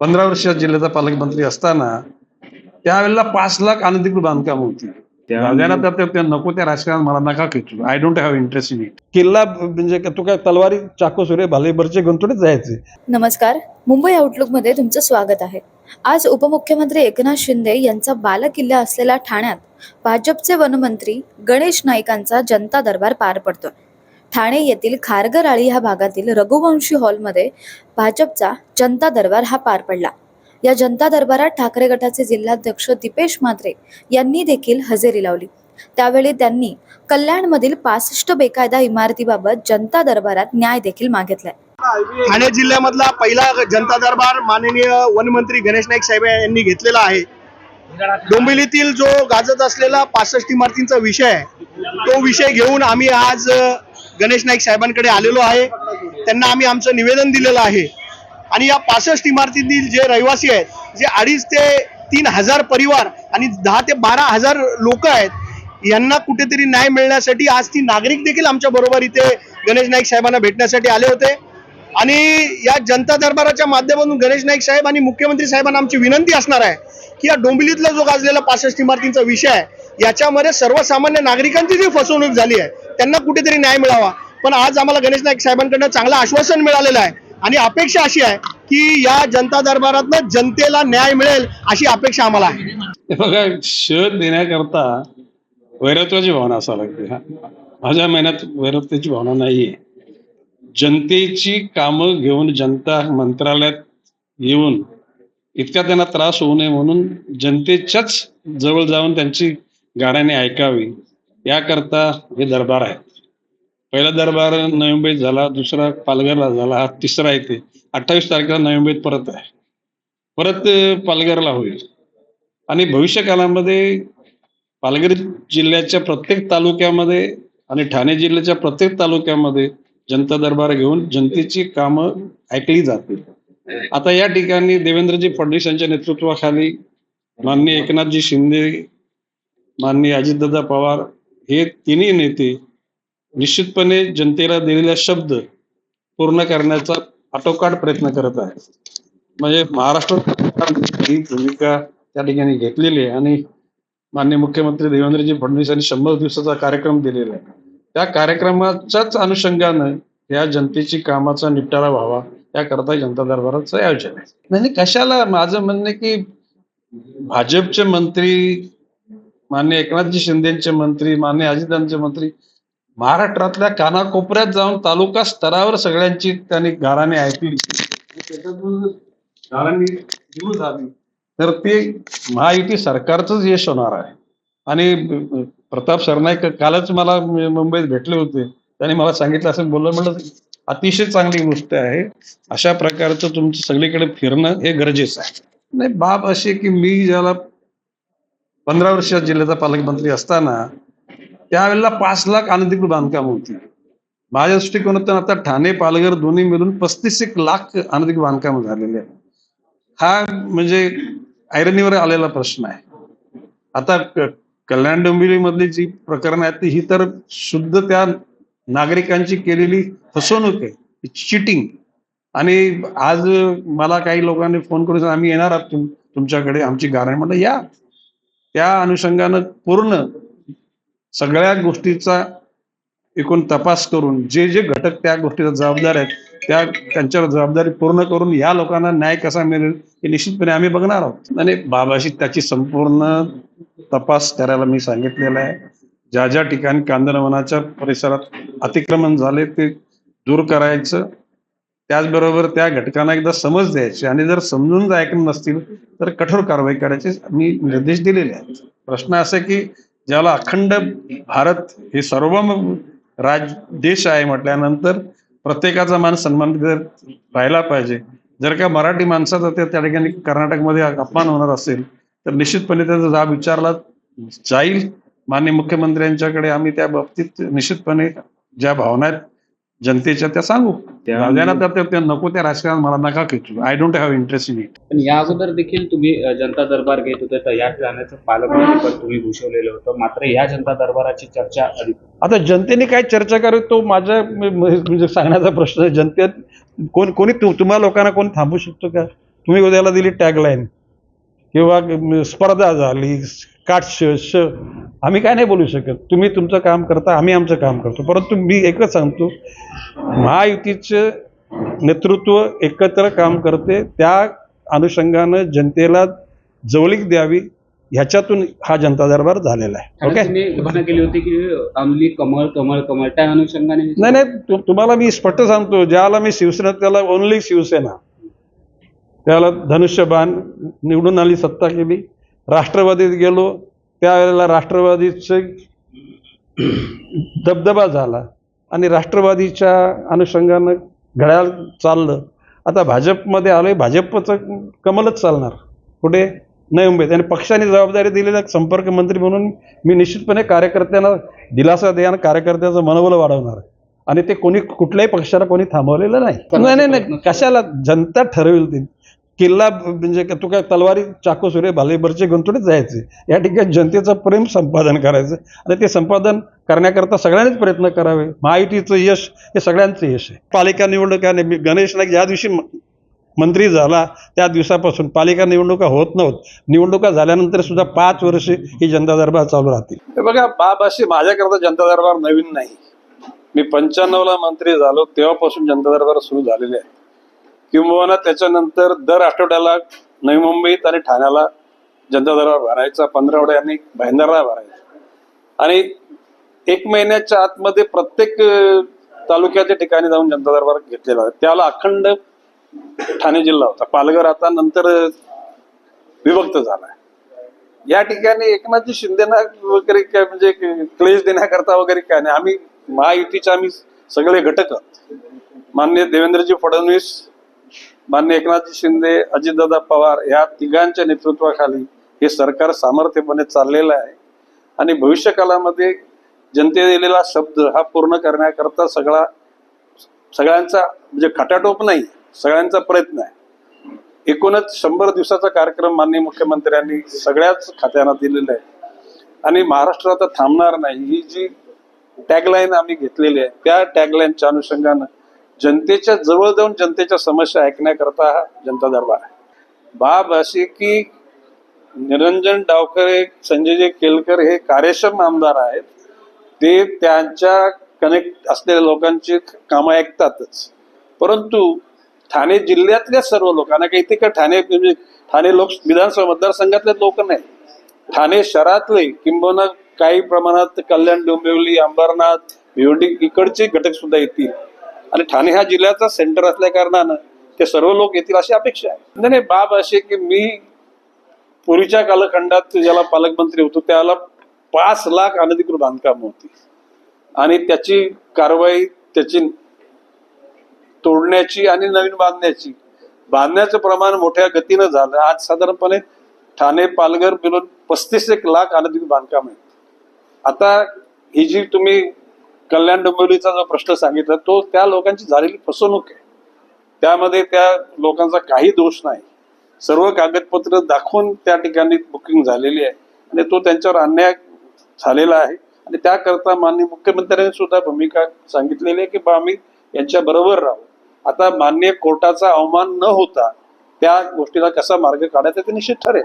पंधरा वर्षात जिल्ह्याचा पालकमंत्री असताना त्यावेळेला पाच लाख अनधिकृत बांधकाम होती. राजाला तर ते- ते नको त्या राजकारण मला नका खेचू. I don't have interest in it किल्ला म्हणजे तू काय तलवारी चाकू सुरे भाले बरचे गंतुडीत जायचे नमस्कार. मुंबई आउटलुकमध्ये तुमचं स्वागत आहे. आज उपमुख्यमंत्री एकनाथ शिंदे यांचा बालकिल्ला असलेल्या ठाण्यात भाजपचे वनमंत्री गणेश नाईकांचा जनता दरबार पार पडतोय. ठाणे येथील खारगराळी ह्या भागातील रघुवंशी हॉलमध्ये भाजपचा जनता दरबार हा पार पडला. या जनता दरबारात ठाकरे गटाचे जिल्हाध्यक्ष दीपेश म्हात्रे यांनी देखील हजेरी लावली. त्यावेळी त्यांनी कल्याणमधील पासष्ट बेकायदा इमारतीबाबत जनता दरबारात न्याय देखील मागितलाय. ठाणे जिल्ह्यामधला पहिला जनता दरबार माननीय वनमंत्री गणेश नाईक साहेब यांनी घेतलेला आहे. डोंबिवलीतील जो गाजत असलेला पासष्ट इमारतींचा विषय आहे तो विषय घेऊन आम्ही आज गणेश नाईक साहेबांकडे आलेलो आहे. त्यांना आम्ही आमचं निवेदन दिलेलं आहे. आणि या पासष्ट इमारतीतील जे रहिवासी आहेत जे अडीच ते तीन हजार परिवार आणि दहा ते बारा हजार लोक आहेत यांना कुठेतरी न्याय मिळण्यासाठी आज ती नागरिक देखील आमच्या बरोबर इथे गणेश नाईक साहेबांना भेटण्यासाठी आले होते. आणि या जनता दरबाराच्या माध्यमातून गणेश नाईक साहेब आणि मुख्यमंत्री साहेबांना आमची विनंती असणार आहे की या डोंबिलीतला जो गाजलेला पासष्ट इमारतींचा विषय आहे याच्यामध्ये सर्वसामान्य नागरिकांची जी फसवणूक झाली आहे त्यांना कुठेतरी न्याय मिळावा. पण आज आम्हाला गणेश नाईक साहेबांकडनं चांगलं आश्वासन मिळालेलं आहे. आणि अपेक्षा अशी आहे की या जनता दरबारातनं जनतेला न्याय मिळेल अशी अपेक्षा आम्हाला आहे. बघा शोध देण्याकरता वैरत्वाची भावना असा लागते माझ्या महिन्यात वैरत्वाची भावना नाहीये. जनतेची कामं घेऊन जनता मंत्रालयात येऊन इतका त्यांना त्रास होऊ नये म्हणून जनतेच्याच जवळ जाऊन त्यांची गाण्याने ऐकावी. याकरता हे दरबार आहेत. पहिला दरबार नवी मुंबईत झाला दुसरा पालघरला झाला हा तिसरा येते अठ्ठावीस तारखेला नवी मुंबईत परत आहे. परत पालघरला होईल. आणि भविष्य काळामध्ये पालघर जिल्ह्याच्या प्रत्येक तालुक्यामध्ये आणि ठाणे जिल्ह्याच्या प्रत्येक तालुक्यामध्ये जनता दरबार घेऊन जनतेची कामं ऐकली जातील. आता या ठिकाणी देवेंद्रजी फडणवीस यांच्या नेतृत्वाखाली माननीय एकनाथजी शिंदे माननीय अजितदादा पवार हे तिन्ही नेते निश्चितपणे जनतेला दिलेला शब्द पूर्ण करण्याचा आटोकाट प्रयत्न करत आहेत. म्हणजे महाराष्ट्र ही भूमिका त्या ठिकाणी घेतलेली आहे आणि मान्य मुख्यमंत्री देवेंद्रजी फडणवीस यांनी शंभर दिवसाचा कार्यक्रम दिलेला आहे. त्या कार्यक्रमाच्याच अनुषंगानं या जनतेची कामाचा निपटारा व्हावा याकरता जनता दरबाराचं आयोजन आहे. नाही कशाला? माझं म्हणणं की भाजपचे मंत्री मान्य एकनाथजी शिंदेचे मंत्री मान्य अजितांचे मंत्री महाराष्ट्रातल्या कानाकोपऱ्यात जाऊन तालुका स्तरावर सगळ्यांची त्यांनी घराने ऐकली. त्याच्यातून सुरू झाली. तर ते महायुती सरकारचंच यश होणार आहे. आणि प्रताप सरनाईक कालच मला मुंबईत भेटले होते. त्यांनी मला सांगितलं असं बोललं म्हणलं अतिशय चांगली गोष्ट आहे. अशा प्रकारचं तुमचं सगळीकडे फिरणं हे गरजेचं आहे. नाही बाब अशी की मी ज्याला पंधरा वर्ष जिल्ह्याचा पालकमंत्री असताना त्यावेळेला पाच लाख अनधिकृत बांधकाम होती. माझ्या दृष्टिकोनातून आता ठाणे पालघर दोन्ही मिळून पस्तीस एक लाख अनधिकृत बांधकाम झालेले आहे. हा म्हणजे आयरनीवर आलेला प्रश्न आहे. आता कल्याण डोंबिवली मधली जी प्रकरण आहेत ती ही तर शुद्ध त्या नागरिकांची केलेली फसवणूक आहे. चिटिंग आणि आज मला काही लोकांनी फोन करून आम्ही येणार आहोत तुम- तुमच्याकडे आमची गारण म्हणलं या त्या अनुषंगानं पूर्ण सगळ्या गोष्टीचा एकूण तपास करून जे जे घटक त्या गोष्टीचा जबाबदार आहेत त्या त्यांच्यावर जबाबदारी पूर्ण करून या लोकांना न्याय कसा मिळेल हे निश्चितपणे आम्ही बघणार आहोत. आणि बाबाशी त्याची संपूर्ण तपास करायला मी सांगितलेला आहे. ज्या ज्या ठिकाणी कांदनवनाच्या परिसरात अतिक्रमण झाले ते दूर करायचं. त्याचबरोबर त्या घटकांना एकदा समज द्यायची आणि जर समजून जर ऐकून नसतील तर कठोर कारवाई करायचे मी निर्देश दिलेले आहेत. प्रश्न असा आहे की ज्याला अखंड भारत हे सर्व राज देश आहे म्हटल्यानंतर प्रत्येकाचा मान सन्मान जर राहिला पाहिजे. जर का मराठी माणसाचा त्या त्या ठिकाणी कर्नाटकमध्ये अपमान होणार असेल तर निश्चितपणे त्याचा जाब विचारला जाईल. माननीय मुख्यमंत्र्यांच्याकडे आम्ही त्या बाबतीत निश्चितपणे ज्या भावना आहेत जनतेच्या त्या सांगू. राजाला तर ते- ते नको त्या राजकारण मला नका खेचू. I don't have interest in it पण या अगोदर देखील तुम्ही जनता दरबार घेत होते तर या जाण्याचं पालकमंत्री पद तुम्ही भूषवलेलं होतं. मात्र या जनता दरबाराची चर्चा आता जनतेने काय चर्चा करावी तो माझ्या म- म- म्हणजे सांगण्याचा प्रश्न आहे. जनतेत कोण कोणी तु- तुम्हा लोकांना कोण थांबू शकतो का? तुम्ही उद्याला दिली टॅगलाईन किंवा स्पर्धा झाली काटश श आम्ही काय नाही बोलू शकत. तुम्ही तुमचं काम करता आम्ही आमचं काम करतो. परंतु मी एकच सांगतो महायुतीचं नेतृत्व एकत्र काम करते त्या अनुषंगानं जनतेला जवळीक द्यावी ह्याच्यातून हा जनता दरबार झालेला आहे. ओके? केली होती की अंमली कमळ कमळ कमळ त्या अनुषंगाने नाही नाही तुम्हाला मी स्पष्ट सांगतो ज्याला मी शिवसेना त्याला ओनली शिवसेना. त्याला धनुष्यबाण निवडून आली सत्ता केली. राष्ट्रवादीत गेलो त्यावेळेला राष्ट्रवादीचं दबदबा झाला आणि राष्ट्रवादीच्या अनुषंगानं घड्याळ चाललं. आता भाजपमध्ये आलोय भाजपचं कमलच चालणार. कुठे नवी मुंबईत. आणि पक्षाने जबाबदारी दिलेला संपर्क मंत्री म्हणून मी निश्चितपणे कार्यकर्त्यांना दिलासा द्या आणि कार्यकर्त्याचं मनोबल वाढवणार. आणि ते कोणी कुठल्याही पक्षाला कोणी थांबवलेलं नाही. नाही नाही नाही. कशाला जनता ठरवेल ती? किल्ला म्हणजे तू काय तलवारी चाकू सुरे भालेबरचे गुंतवणूक जायचे. या ठिकाणी जनतेचं प्रेम संपादन करायचं. आणि ते संपादन करण्याकरता सगळ्यांनीच प्रयत्न करावे. महायुतीचं यश हे सगळ्यांचं यश आहे. पालिका निवडणुका गणेश नाईक ज्या दिवशी मंत्री झाला त्या दिवसापासून पालिका निवडणुका होत नव्हत. निवडणुका झाल्यानंतर सुद्धा पाच वर्षे ही जनता दरबार चालू राहतील बघा बाब अशी माझ्याकरता जनता दरबार नवीन नाही. मी पंच्याण्णवला मंत्री झालो तेव्हापासून जनता दरबार सुरू झालेले आहे. किंबहुना त्याच्यानंतर दर आठवड्याला नवी मुंबईत आणि ठाण्याला जनता दरबार भरायचा पंधरावड्याने आणि भरायचा. आणि एक महिन्याच्या आतमध्ये प्रत्येक तालुक्याच्या ठिकाणी जाऊन जनता दरबार घेतलेला त्याला अखंड ठाणे जिल्हा होता. पालघर आता नंतर विभक्त झाला या ठिकाणी एकनाथजी शिंदेना वगैरे काय म्हणजे क्लेश देण्याकरता वगैरे काय नाही. आम्ही महायुतीचे आम्ही सगळे घटक आहोत. माननीय देवेंद्रजी फडणवीस मान्य एकनाथजी शिंदे अजितदादा पवार या तिघांच्या नेतृत्वाखाली हे सरकार सामर्थ्यपणे चाललेलं आहे. आणि भविष्य काळामध्ये जनते दिलेला शब्द हा पूर्ण करण्याकरता सगळा सगळ्यांचा म्हणजे खटाटोप नाही सगळ्यांचा प्रयत्न आहे. एकूणच शंभर दिवसाचा कार्यक्रम माननीय मुख्यमंत्र्यांनी सगळ्याच खात्यांना दिलेला आहे. आणि महाराष्ट्र आता थांबणार नाही. ही जी टॅगलाईन आम्ही घेतलेली आहे त्या टॅगलाईनच्या अनुषंगानं जनतेच्या जवळ जाऊन जनतेच्या समस्या ऐकण्याकरता हा जनता दरबार आहे. बाब अशी की निरंजन डावकरे संजयजी केलकर हे कार्यक्षम आमदार आहेत. ते त्यांच्या कनेक्ट असलेल्या लोकांची कामं ऐकतातच. परंतु ठाणे जिल्ह्यातल्या सर्व लोकांना काही इथे का ठाणे म्हणजे ठाणे लोक विधानसभा मतदारसंघातले लोक नाही. ठाणे शहरातले किंबहुना काही प्रमाणात कल्याण डोंबिवली अंबरनाथ भिवंडी इकडचे घटक सुद्धा येतील. आणि ठाणे हा जिल्ह्याचा सेंटर असल्या कारणानं ते सर्व लोक येतील अशी अपेक्षा आहे. नाही नाही, बाब अशी की मी पूर्वीच्या कालखंडात ज्याला पालकमंत्री होतो त्याला पाच लाख अनधिकृत बांधकाम होती. आणि त्याची कारवाई त्याची तोडण्याची आणि नवीन बांधण्याची बांधण्याचं प्रमाण मोठ्या गतीनं झालं. आज साधारणपणे ठाणे पालघर मिळून पस्तीस एक लाख अनधिकृत बांधकाम आहेत. आता ही जी तुम्ही कल्याण डोंबिवलीचा जो प्रश्न सांगितला तो त्या लोकांची झालेली फसवणूक आहे. त्यामध्ये त्या लोकांचा काही दोष नाही. सर्व कागदपत्र दाखवून त्या ठिकाणी बुकिंग झालेली आहे आणि तो त्यांच्यावर अन्याय झालेला आहे. आणि त्याकरता माननीय मुख्यमंत्र्यांनी सुद्धा भूमिका सांगितलेली आहे की बा आम्ही यांच्या बरोबर राहू. आता मान्य कोर्टाचा अवमान न होता त्या गोष्टीला कसा मार्ग काढायचा ते निश्चित ठरेल.